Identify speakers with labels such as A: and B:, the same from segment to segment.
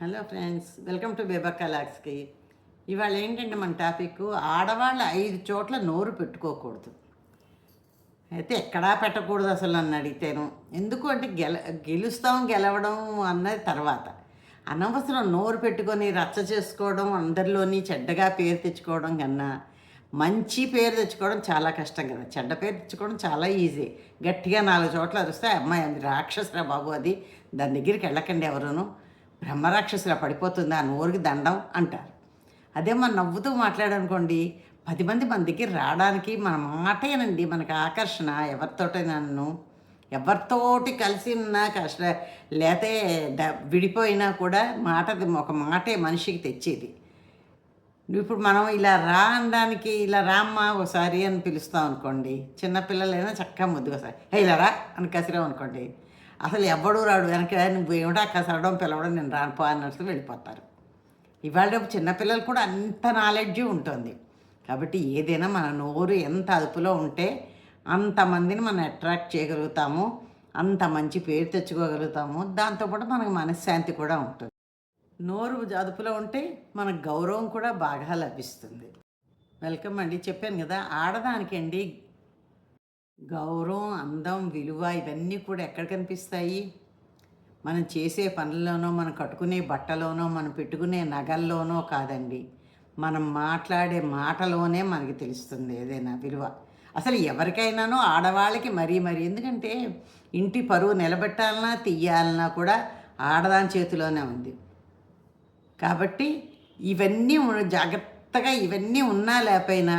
A: Hello friends welcome to Bebakka లాక్స్కి ఇవాళ ఏంటంటే మన టాపిక్ ఆడవాళ్ళు ఐదు చోట్ల నోరు పెట్టుకోకూడదు. అయితే ఎక్కడా పెట్టకూడదు అసలు నన్ను అడిగితేను. ఎందుకు అంటే గెల గెలుస్తాం గెలవడం అన్నది తర్వాత. అనవసరం నోరు పెట్టుకొని రచ్చ చేసుకోవడం అందరిలోని చెడ్డగా పేరు తెచ్చుకోవడం కన్నా మంచి పేరు తెచ్చుకోవడం చాలా కష్టం కదా. చెడ్డ పేరు తెచ్చుకోవడం చాలా ఈజీ. గట్టిగా నాలుగు చోట్ల అరుస్తే అమ్మాయి అది రాక్షసురా బాబు అది. దాని దగ్గరికి వెళ్ళకండి ఎవరును. బ్రహ్మరాక్షసులా పడిపోతుంది నోరుకి దండం అంటారు. అదే మనం నవ్వుతూ మాట్లాడనుకోండి పది మంది మన దగ్గర రావడానికి మన మాటేనండి మనకు ఆకర్షణ ఎవరితోటి నన్ను ఎవరితోటి కలిసి ఉన్నా కష్ట లేతే విడిపోయినా కూడా మాట ఒక మాటే మనిషికి తెచ్చేది. ఇప్పుడు మనం ఇలా రా అనడానికి ఇలా రామ్మా ఒకసారి అని పిలుస్తాం అనుకోండి చిన్నపిల్లలైనా చక్కగా ముద్దుగా సార్ ఇలా రా అని కసిరాం అనుకోండి అసలు ఎవడు రాడు. వెనక నువ్వు ఏమిటా కసరడం పిలవడం నేను రానుపో అన్నట్టు వెళ్ళిపోతారు. ఇవాళ రేపు చిన్నపిల్లలు కూడా అంత నాలెడ్జ్ ఉంటుంది. కాబట్టి ఏదైనా మన నోరు ఎంత అదుపులో ఉంటే అంతమందిని మనం అట్రాక్ట్ చేయగలుగుతాము అంత మంచి పేరు తెచ్చుకోగలుగుతాము. దాంతోపాటు మనకు మనశ్శాంతి కూడా ఉంటుంది. నోరు అదుపులో ఉంటే మనకు గౌరవం కూడా బాగా లభిస్తుంది. వెల్కమ్ అండి. చెప్పాను కదా ఆడదానికండి గౌరవం అందం విలువ ఇవన్నీ కూడా ఎక్కడ కనిపిస్తాయి? మనం చేసే పనుల్లోనో మనం కట్టుకునే బట్టలోనో మనం పెట్టుకునే నగల్లోనో కాదండి. మనం మాట్లాడే మాటలోనే మనకి తెలుస్తుంది ఏదైనా విలువ. అసలు ఎవరికైనానో ఆడవాళ్ళకి మరీ మరీ. ఎందుకంటే ఇంటి పరువు నిలబెట్టాలన్నా తీయాలన్నా కూడా ఆడదాని చేతిలోనే ఉంది. కాబట్టి ఇవన్నీ జాగ్రత్తగా ఇవన్నీ ఉన్నా లేకపోయినా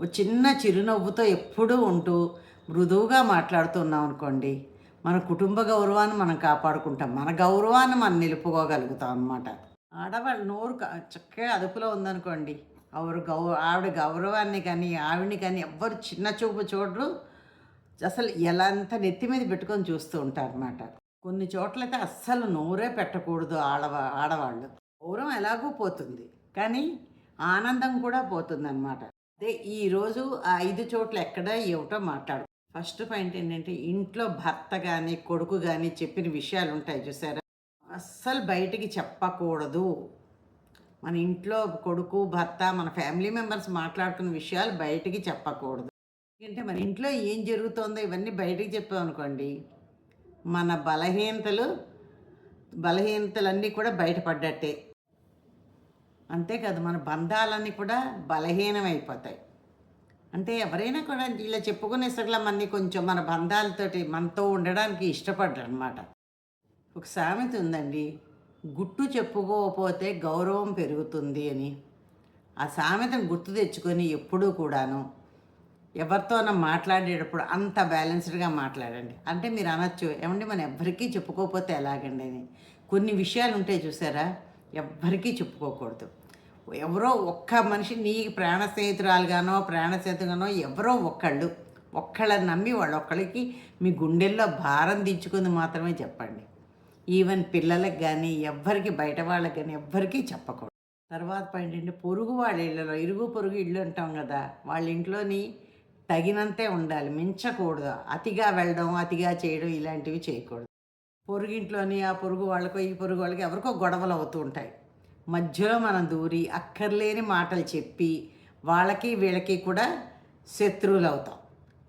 A: ఓ చిన్న చిరునవ్వుతో ఎప్పుడూ ఉంటూ మృదువుగా మాట్లాడుతున్నాం అనుకోండి మన కుటుంబ గౌరవాన్ని మనం కాపాడుకుంటాం. మన గౌరవాన్ని మనం నిలుపుకోగలుగుతాం అనమాట ఆడవాళ్ళ నోరు చక్కగా అదుపులో ఉందనుకోండి ఆవిడ గౌ ఆవిడ గౌరవాన్ని కానీ ఆవిడని కానీ ఎవ్వరు చిన్న చూపు చూడరు. అసలు ఎలా అంత నెత్తి మీద పెట్టుకొని చూస్తూ ఉంటారన్నమాట కొన్ని చోట్లయితే అస్సలు నోరే పెట్టకూడదు ఆడవా ఆడవాళ్ళు. గౌరవం ఎలాగో పోతుంది కానీ ఆనందం కూడా పోతుంది అనమాట అదే ఈరోజు ఆ ఐదు చోట్ల ఎక్కడ ఏమిటో మాట్లాడు ఫస్ట్ పాయింట్ ఏంటంటే ఇంట్లో భర్త కానీ కొడుకు కానీ చెప్పిన విషయాలు ఉంటాయి చూసారా? అస్సలు బయటికి చెప్పకూడదు. మన ఇంట్లో కొడుకు భర్త మన ఫ్యామిలీ మెంబర్స్ మాట్లాడుకున్న విషయాలు బయటికి చెప్పకూడదు. ఎందుకంటే మన ఇంట్లో ఏం జరుగుతుందో ఇవన్నీ బయటికి చెప్పామనుకోండి మన బలహీనతలు బలహీనతలన్నీ కూడా బయటపడ్డట్టే. అంతేకాదు మన బంధాలన్నీ కూడా బలహీనమైపోతాయి. అంటే ఎవరైనా కూడా ఇలా చెప్పుకునే సగల మంది కొంచెం మన బంధాలతోటి మనతో ఉండడానికి ఇష్టపడరు అనమాట ఒక సామెత ఉందండి గుట్టు చెప్పుకోకపోతే గౌరవం పెరుగుతుంది అని. ఆ సామెతను గుర్తు తెచ్చుకొని ఎప్పుడూ కూడాను ఎవరితోనో మాట్లాడేటప్పుడు అంత బ్యాలెన్స్డ్గా మాట్లాడండి. అంటే మీరు అనొచ్చు ఏమంటే మనం ఎవ్వరికీ చెప్పుకోకపోతే ఎలాగండి అని. కొన్ని విషయాలు ఉంటాయి చూసారా ఎవ్వరికీ చెప్పుకోకూడదు. ఎవరో ఒక్క మనిషి నీ ప్రాణ స్నేహితురాలుగానో ప్రాణ స్నేహితుగానో ఎవరో ఒక్కళ్ళు. ఒక్కళ్ళని నమ్మి వాళ్ళొక్కళ్ళకి మీ గుండెల్లో భారం దించుకుంది మాత్రమే చెప్పండి. ఈవెన్ పిల్లలకు కానీ ఎవ్వరికి బయట వాళ్ళకి కానీ ఎవ్వరికీ చెప్పకూడదు. తర్వాత పాయింట్ ఏంటి? పొరుగు వాళ్ళ ఇళ్ళలో ఇరుగు పొరుగు ఇళ్ళు ఉంటాం కదా వాళ్ళ ఇంట్లోని తగినంతే ఉండాలి. మించకూడదు. అతిగా వెళ్ళడం అతిగా చేయడం ఇలాంటివి చేయకూడదు. పొరుగింట్లోని ఆ పొరుగు వాళ్ళకో ఈ పొరుగు వాళ్ళకి ఎవరికో గొడవలు అవుతూ ఉంటాయి. మధ్యలో మనం దూరి అక్కర్లేని మాటలు చెప్పి వాళ్ళకి వీళ్ళకి కూడా శత్రువులు అవుతాం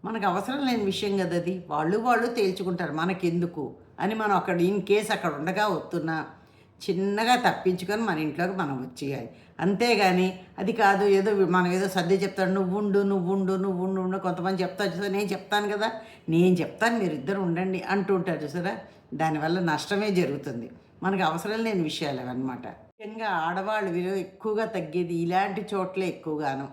A: మనకు అవసరం లేని విషయం కదా అది వాళ్ళు వాళ్ళు తేల్చుకుంటారు మనకెందుకు అని మనం అక్కడ ఇన్ కేసు అక్కడ ఉండగా వస్తున్నా చిన్నగా తప్పించుకొని మన ఇంట్లోకి మనం వచ్చేయాలి. అంతేగాని అది కాదు ఏదో మనం ఏదో సర్ది చెప్తాడు నువ్వు ఉండు నువ్వు ఉండు నువ్వు ఉండు ఉండు కొంతమంది చెప్తారు చూసారా నేను చెప్తాను కదా నేను చెప్తాను మీరు ఇద్దరు ఉండండి అంటూ ఉంటారు చూసారా? దానివల్ల నష్టమే జరుగుతుంది. మనకు అవసరం లేని విషయాలు అవన్నమాట ముఖ్యంగా ఆడవాళ్ళు విలువ ఎక్కువగా తగ్గేది ఇలాంటి చోట్లే ఎక్కువగాను.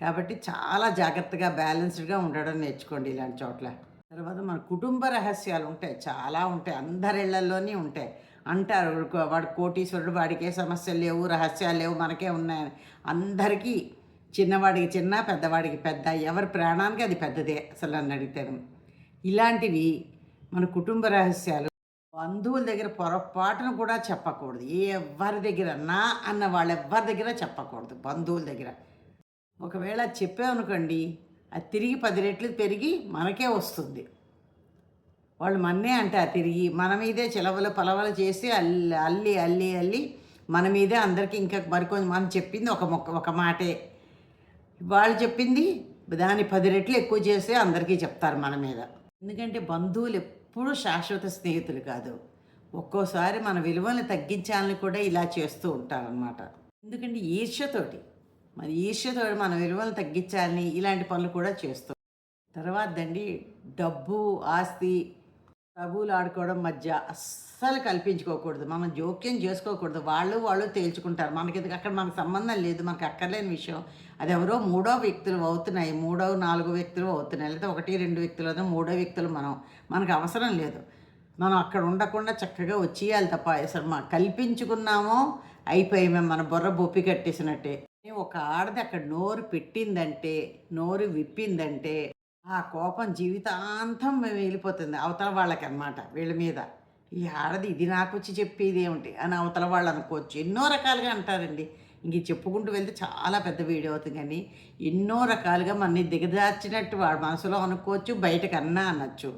A: కాబట్టి చాలా జాగ్రత్తగా బ్యాలెన్స్డ్గా ఉండడం నేర్చుకోండి ఇలాంటి చోట్ల. తర్వాత మన కుటుంబ రహస్యాలు ఉంటాయి చాలా ఉంటాయి అందరిళ్ళలోనే ఉంటాయి. అంటారు "వాడు- కోటీశ్వరుడు వాడికే సమస్యలు లేవు రహస్యాలు లేవు మనకే ఉన్నాయని. అందరికీ చిన్నవాడికి చిన్న పెద్దవాడికి పెద్ద ఎవరి ప్రాణానికి అది పెద్దదే అసలు అని అడిగితే ఇలాంటివి మన కుటుంబ రహస్యాలు బంధువుల దగ్గర పొరపాటును కూడా చెప్పకూడదు. ఏ ఎవరి దగ్గర నా అన్న వాళ్ళెవ్వరి ఎవరి దగ్గర చెప్పకూడదు బంధువుల దగ్గర. ఒకవేళ చెప్పామనుకోండి అది తిరిగి పది రెట్లు పెరిగి మనకే వస్తుంది. వాళ్ళు మన్నే అంటారు తిరిగి మన మీదే చిలవలు పలవలు చేసి అల్లి అల్లి అల్లి అల్లి మన మీదే అందరికీ ఇంకా మరికొంచెం మనం చెప్పింది ఒక మొక్క ఒక మాటే. వాళ్ళు చెప్పింది దాని పది రెట్లు ఎక్కువ చేసి అందరికీ చెప్తారు మన మీద. ఎందుకంటే బంధువులు ఎప్పుడూ శాశ్వత స్నేహితులు కాదు. ఒక్కోసారి మన విలువలను తగ్గించాలని కూడా ఇలా చేస్తూ ఉంటారనమాట ఎందుకంటే ఈర్ష్యతోటి మరి ఈర్ష్యతోటి మన విలువలు తగ్గించాలని ఇలాంటి పనులు కూడా చేస్తూ తర్వాత అండి డబ్బు ఆస్తి డబ్బులు ఆడుకోవడం మధ్య అస్సలు కల్పించుకోకూడదు. మనం జోక్యం చేసుకోకూడదు. వాళ్ళు వాళ్ళు తేల్చుకుంటారు. మనకి అక్కడ మనకు సంబంధం లేదు. మనకు అక్కర్లేని విషయం. అది ఎవరో మూడో వ్యక్తులు అవుతున్నాయి. మూడో నాలుగో వ్యక్తులు అవుతున్నాయి. లేదా ఒకటి రెండు వ్యక్తులు అయితే మూడో వ్యక్తులు మనం. మనకు అవసరం లేదు. మనం అక్కడ ఉండకుండా చక్కగా వచ్చేయాలి తప్ప అసలు మా కల్పించుకున్నామో అయిపోయి మేము. మన బుర్ర బొప్పి కట్టేసినట్టే. ఒక ఆడది అక్కడ నోరు పెట్టిందంటే నోరు విప్పిందంటే ఆ కోపం జీవితాంతం మేము వెళ్ళిపోతుంది. అవతల వాళ్ళకి అన్నమాట వీళ్ళ మీద. ఈ ఆడది ఇది నాకు వచ్చి చెప్పేది ఏమిటి? అని అవతల వాళ్ళు అనుకోవచ్చు. ఎన్నో రకాలుగా అంటారండి. ఇంక చెప్పుకుంటూ వెళ్తే చాలా పెద్ద వీడియో అవుతుంది కానీ ఎన్నో రకాలుగా మనని దిగజార్చినట్టు వాడు మనసులో అనుకోవచ్చు బయటకు అన్నా అనొచ్చు.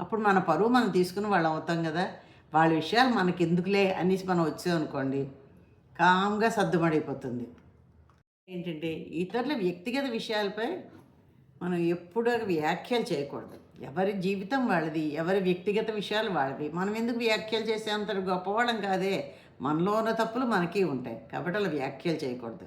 A: అప్పుడు మన పరువు మనం తీసుకుని వాళ్ళు అవుతాం కదా. వాళ్ళ విషయాలు మనకి ఎందుకులే అనేసి మనం వచ్చాం అనుకోండి కామ్గా సర్దుమడిపోతుంది. ఏంటంటే ఇతరుల వ్యక్తిగత విషయాలపై మనం ఎప్పుడూ వ్యాఖ్యలు చేయకూడదు. ఎవరి జీవితం వాళ్ళది ఎవరి వ్యక్తిగత విషయాలు వాళ్ళవి. మనం ఎందుకు వ్యాఖ్యలు చేసే అంత గొప్పవాళ్ళం కాదే. మనలో ఉన్న తప్పులు మనకి ఉంటాయి. కాబట్టి అలా వ్యాఖ్యలు చేయకూడదు.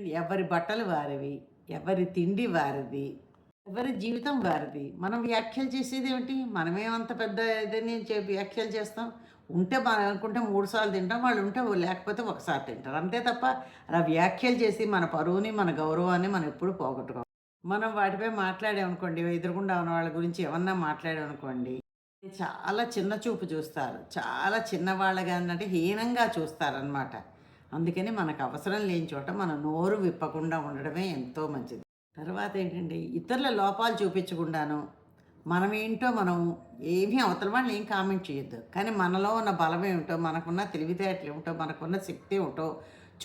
A: ఎవరి బట్టలు వారివి? ఎవరి తిండి వారిది? ఎవరి జీవితం వారిది? మనం వ్యాఖ్యలు చేసేది ఏమిటి? మనమేమంత పెద్ద ఇదని చెప్పి వ్యాఖ్యలు చేస్తాం. ఉంటే మనం అనుకుంటే మూడు సార్లు తింటాం. వాళ్ళు ఉంటే లేకపోతే ఒకసారి తింటారు. అంతే తప్ప అలా వ్యాఖ్యలు చేసి మన పరువుని మన గౌరవాన్ని మనం ఎప్పుడు పోగొట్టుకోం. మనం వాటిపై మాట్లాడామనుకోండి ఎదురుకుండా ఉన్న వాళ్ళ గురించి ఏమన్నా మాట్లాడామనుకోండి చాలా చిన్న చూపు చూస్తారు. చాలా చిన్నవాళ్ళగా అంటే హీనంగా చూస్తారనమాట అందుకని మనకు అవసరం లేని చోట మన నోరు విప్పకుండా ఉండడమే ఎంతో మంచిది. తర్వాత ఏంటంటే ఇతరుల లోపాలు చూపించకుండాను మనం ఏంటో మనం ఏమీ అవతల వాళ్ళని ఏం కామెంట్ చేయొద్దు. కానీ మనలో ఉన్న బలం ఏమిటో మనకున్న తెలివితేటలు ఏమిటో మనకున్న శక్తి ఏమిటో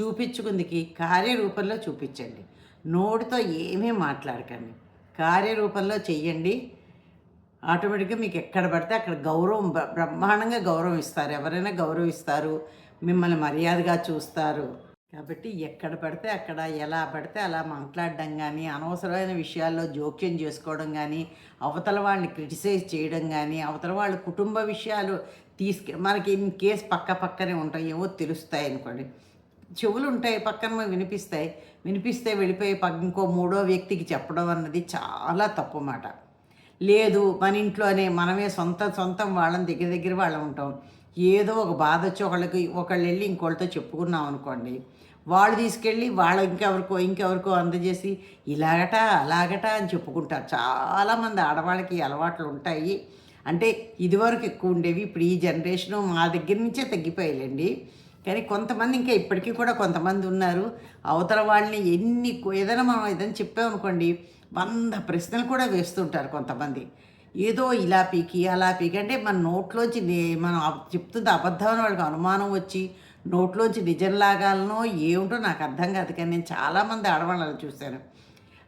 A: చూపించుకుందికి కార్యరూపంలో చూపించండి. నోటితో ఏమీ మాట్లాడకండి. కార్యరూపంలో చెయ్యండి. ఆటోమేటిక్గా మీకు ఎక్కడ పడితే అక్కడ గౌరవం బ్రహ్మాండంగా గౌరవం ఇస్తారు. ఎవరైనా గౌరవిస్తారు మిమ్మల్ని మర్యాదగా చూస్తారు. కాబట్టి ఎక్కడ పడితే అక్కడ ఎలా పడితే అలా మాట్లాడడం కానీ అనవసరమైన విషయాల్లో జోక్యం చేసుకోవడం కానీ అవతల వాళ్ళని క్రిటిసైజ్ చేయడం కానీ అవతల వాళ్ళ కుటుంబ విషయాలు తీసుకె మనకి ఇన్ కేస్ పక్క పక్కనే ఉంటాయి ఏవో తెలుస్తాయి అనుకోండి. చెవులు ఉంటాయి పక్కన వినిపిస్తాయి. వినిపిస్తే వెళ్ళిపోయి ఇంకో మూడో వ్యక్తికి చెప్పడం అన్నది చాలా తప్పు మాట. లేదు మన ఇంట్లోనే మనమే సొంత సొంతం వాళ్ళని దగ్గర దగ్గర వాళ్ళం ఉంటాం. ఏదో ఒక బాధ వచ్చి ఒకళ్ళకి ఒకళ్ళు వెళ్ళి ఇంకోళ్ళతో చెప్పుకున్నాం అనుకోండి. వాళ్ళు తీసుకెళ్ళి వాళ్ళ ఇంకెవరికో ఇంకెవరికో అందజేసి ఇలాగట అలాగట అని చెప్పుకుంటారు. చాలామంది ఆడవాళ్ళకి అలవాట్లు ఉంటాయి. అంటే ఇదివరకు ఎక్కువ ఉండేవి. ఇప్పుడు ఈ జనరేషను మా దగ్గర నుంచే తగ్గిపోయాయండి కానీ కొంతమంది ఇంకా ఇప్పటికీ కూడా కొంతమంది ఉన్నారు. అవతల వాళ్ళని ఎన్ని ఏదైనా మనం ఏదైనా చెప్పామనుకోండి వంద ప్రశ్నలు కూడా వేస్తుంటారు కొంతమంది. ఏదో ఇలా పీకి అలా పీకి అంటే మన నోట్లోంచి నే- మనం చెప్తుంది అబద్ధం అని వాళ్ళకి అనుమానం వచ్చి నోట్లోంచి నిజం లాగాలనో ఏమిటో నాకు అర్థం కాదు కానీ నేను చాలామంది ఆడవాళ్ళని చూశాను.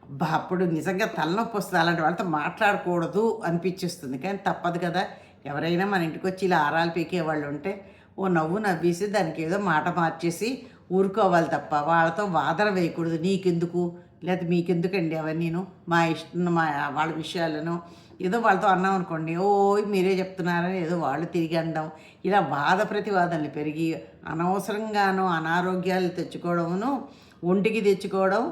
A: అబ్బా అప్పుడు నిజంగా తలనొప్పి వస్తుంది. అలాంటి వాళ్ళతో మాట్లాడకూడదు అనిపించేస్తుంది. కానీ తప్పదు కదా. ఎవరైనా మన ఇంటికి వచ్చి ఇలా ఆరాలు పీకే వాళ్ళు ఉంటే ఓ నవ్వు నవ్వేసి దానికి ఏదో మాట మార్చేసి ఊరుకోవాలి తప్ప. వాళ్ళతో వాదన వేయకూడదు. నీకెందుకు? లేకపోతే మీకెందుకండి అవన్నీను మా ఇష్టం మా వాళ్ళ విషయాలను. ఏదో వాళ్ళతో అన్నాం అనుకోండి ఓ మీరే చెప్తున్నారని ఏదో వాళ్ళు తిరిగి అనడం ఇలా వాద ప్రతివాదనలు పెరిగి అనవసరంగాను అనారోగ్యాలు తెచ్చుకోవడమును ఒంటికి తెచ్చుకోవడం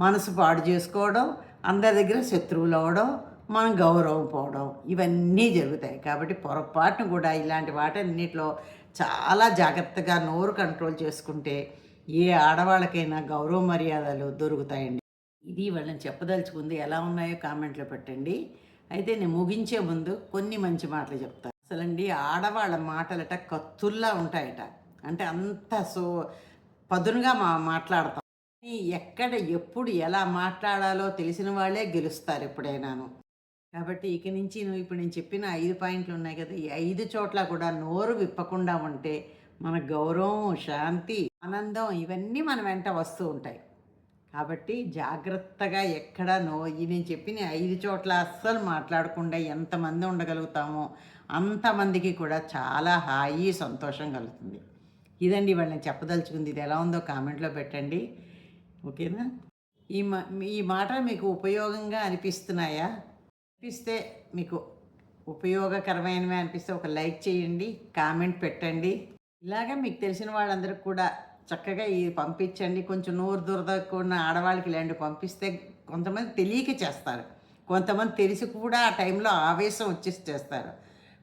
A: మనసు పాడు చేసుకోవడం అందరి దగ్గర శత్రువులు అవ్వడం మనం గౌరవం పోవడం ఇవన్నీ జరుగుతాయి. కాబట్టి పొరపాటును కూడా ఇలాంటి వాటన్నిటిలో చాలా జాగ్రత్తగా నోరు కంట్రోల్ చేసుకుంటే ఏ ఆడవాళ్ళకైనా గౌరవ మర్యాదలు దొరుకుతాయండి. ఇది వాళ్ళని చెప్పదలుచుకుంది. ఎలా ఉన్నాయో కామెంట్లో పెట్టండి. అయితే నేను ముగించే ముందు కొన్ని మంచి మాటలు చెప్తాను అసలండి ఆడవాళ్ళ మాటలట కత్తుల్లా ఉంటాయట. అంటే అంత సో పదునుగా మా మాట్లాడతాం. ఎక్కడ ఎప్పుడు ఎలా మాట్లాడాలో తెలిసిన వాళ్ళే గెలుస్తారు ఎప్పుడైనాను. కాబట్టి ఇక నుంచి నువ్వు ఇప్పుడు నేను చెప్పిన ఐదు పాయింట్లు ఉన్నాయి కదా ఈ ఐదు చోట్ల కూడా నోరు విప్పకుండా ఉంటే మన గౌరవం శాంతి ఆనందం ఇవన్నీ మన వెంట వస్తూ ఉంటాయి. కాబట్టి జాగ్రత్తగా ఎక్కడ నో. ఈ నేను చెప్పిన ఐదు చోట్ల అస్సలు మాట్లాడకుండా ఎంతమంది ఉండగలుగుతామో అంతమందికి కూడా చాలా హాయి సంతోషం కలుగుతుంది. ఇదండి ఇవాళ నేను చెప్పదలుచుకుంది. ఇది ఎలా ఉందో కామెంట్లో పెట్టండి. ఓకేనా? ఈ మా ఈ మాట మీకు ఉపయోగంగా అనిపిస్తున్నాయా? అనిపిస్తే మీకు ఉపయోగకరమైనవి అనిపిస్తే ఒక లైక్ చేయండి కామెంట్ పెట్టండి. ఇలాగ మీకు తెలిసిన వాళ్ళందరికీ కూడా చక్కగా ఇది పంపించండి. కొంచెం నోరు దురదకున్న ఆడవాళ్ళకి ఇలాంటివి పంపిస్తే కొంతమంది తెలియక చేస్తారు. కొంతమంది తెలిసి కూడా ఆ టైంలో ఆవేశం వచ్చేసి చేస్తారు.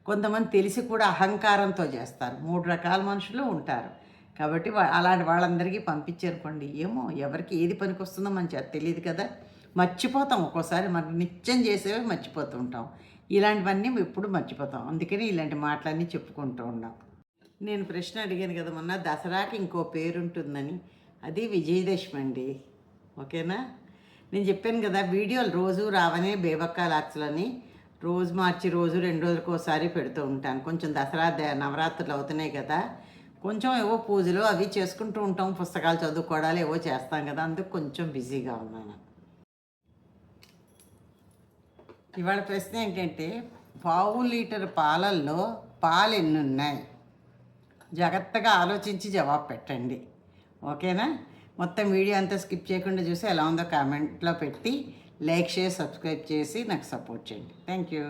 A: కొంతమంది తెలిసి కూడా అహంకారంతో చేస్తారు. మూడు రకాల మనుషులు ఉంటారు. కాబట్టి అలాంటి వాళ్ళందరికీ పంపించారుకోండి ఏమో ఎవరికి ఏది పనికొస్తుందో మనకి తెలియదు కదా. మర్చిపోతాం. ఒక్కోసారి మనం నిత్యం చేసేవి మర్చిపోతూ ఉంటాం. ఇలాంటివన్నీ ఎప్పుడు మర్చిపోతాం. అందుకని ఇలాంటి మాటలన్నీ చెప్పుకుంటూ ఉన్నాం. నేను ప్రశ్న అడిగాను కదా మొన్న దసరాకి ఇంకో పేరు ఉంటుందని అది విజయదశమి అండి. ఓకేనా? నేను చెప్పాను కదా వీడియోలు రోజు రావనే బేబక్క రోజు మార్చి రోజు రెండు రోజులకు ఒకసారి పెడుతూ ఉంటాను. కొంచెం దసరా నవరాత్రులు అవుతున్నాయి కదా. కొంచెం ఏవో పూజలు అవి చేసుకుంటూ ఉంటాం. పుస్తకాలు చదువుకోవడాలు ఏవో చేస్తాం కదా. అందుకు కొంచెం బిజీగా ఉన్నాను. ఇవాళ ప్రశ్న ఏంటంటే పావు లీటర్ పాలల్లో పాలు ఎన్ని ఉన్నాయి జాగ్రత్తగా ఆలోచించి జవాబు పెట్టండి. ఓకేనా? మొత్తం వీడియో అంతా స్కిప్ చేయకుండా చూసి ఎలా ఉందో కామెంట్లో పెట్టి లైక్ చేసి సబ్స్క్రైబ్ చేసి నాకు సపోర్ట్ చేయండి. Thank you